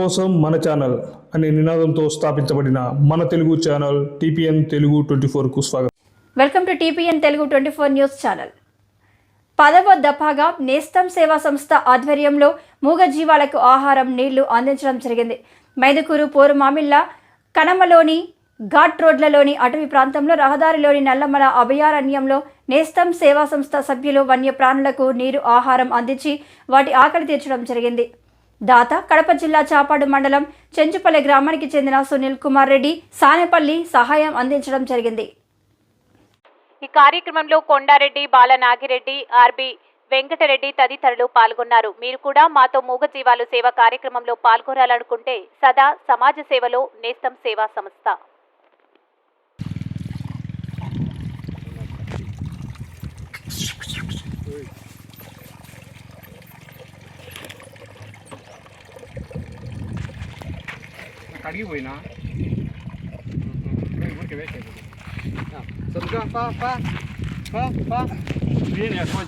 కోసం మన ఛానల్ అనే నినాదంతో స్థాపించబడిన మన Telugu channel TPN Telugu twenty ఫోర్కు స్వాగతం. Welcome to TPN Telugu twenty four news channel. పదవ దఫాగా నేస్తం సేవా సంస్థ ఆధ్వర్యంలో మూగజీవాలకు ఆహారం నీళ్ళు అందించడం జరిగింది. మైదుకూరు పోరు మామిళ్ళ కనమలోని ఘాట్ రోడ్లలోని అటవీ ప్రాంతంలో రహదారిలోని నల్లమల అభయారణ్యంలో నేస్తం సేవా సంస్థ సభ్యులు వన్యప్రాణులకు నీరు ఆహారం అందించి వాటి ఆకలి తీర్చడం జరిగింది. దాత కడప జిల్లా చాపాడు మండలం చెంచుపల్లి గ్రామానికి చెందిన సునీల్ కుమార్ రెడ్డి సానేపల్లి సహాయం అందించడం జరిగింది. ఈ కార్యక్రమంలో కొండారెడ్డి బాల నాగిరెడ్డి ఆర్బి వెంకటరెడ్డి తదితరులు పాల్గొన్నారు. మీరు కూడా మాతో మూగజీవాలు సేవ కార్యక్రమంలో పాల్గొనాలనుకుంటే సదా సమాజ సేవలో నేస్తం సేవా సంస్థ. కడిగిపోయినా? ఊరికి వేసేది సరిగ్గా పా పా పా పా. నేను ఎక్కువ